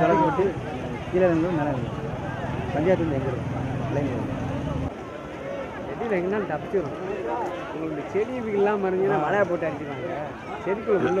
விலைக்கு விட்டு கீழே இருந்து மேலே இருந்து பஞ்சாயத்து வந்து எங்கே பிள்ளைங்க செடியில் எங்கன்னா தப்பிச்சிடும் உங்களுக்கு செடி இல்லாமல் இருந்தீங்கன்னா மழையை போட்டு அடிச்சிருவாங்க செடிக்குள்ள உள்ள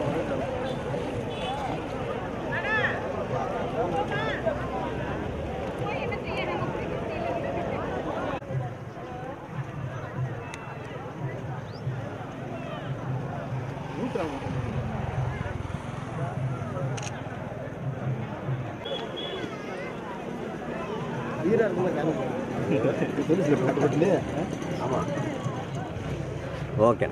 ஆமாம் ஓகே.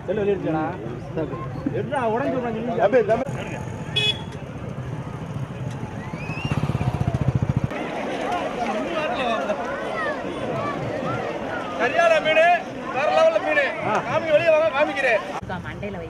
சரியான மீன் வேற லெவல்ல மீன். காமி வெளியே வாங்க காமிக்கிறேன். மண்டையில வை.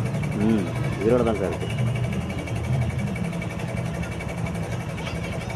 ம். இதோட தான் சார் இருக்குது